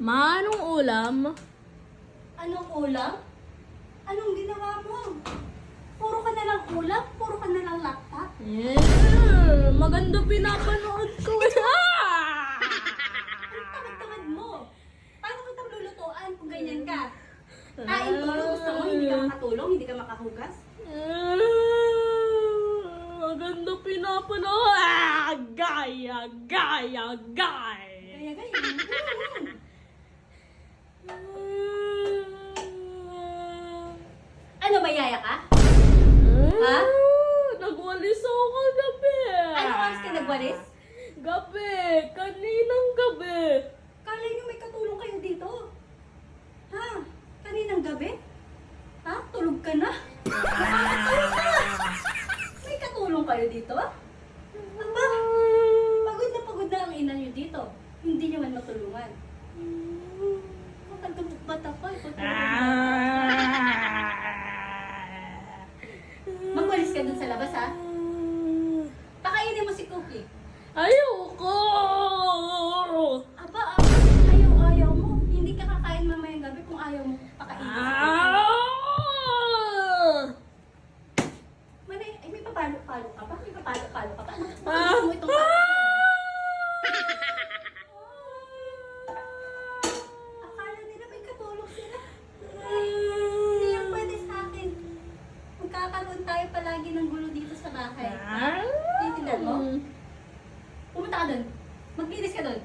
Manong ulam? Anong ulam? Anong ginawa mo? Puro ka na lang ulam? Puro ka na lang laptop? Yeah, maganda pinapanood ko. Ah! Ang tamad-tamad mo. Paano kita lulutuan kung ganyan ka? Kain tulong, gusto mo, hindi ka makatulong, hindi ka makahugas? Ah, Maganda pinapanood. Ah, gaya, gaya, gaya. Kaya ganyan. Ano ba, yaya ka? Ha? Nagwalis ako kagabi. Ano oras ka nagwalis? Gabi. Kaninang gabi. Kala niyo may katulong kayo dito. Ha? Kaninang gabi? Ha? Tulog ka na? ka dun sa labas, ha? Pakainin mo si Cookie. Ayoko! Aba, aba, ayaw, ayaw mo. Hindi ka kakain mamayang gabi kung ayaw mo pakainin. mo si ah! Cookie. Manay, ay, may papalo-palo ka ba? May papalo-palo ka ba? Ano? Mo itong bahay. Ah? Titindan mo? Pumunta ka doon. Maglinis ka doon.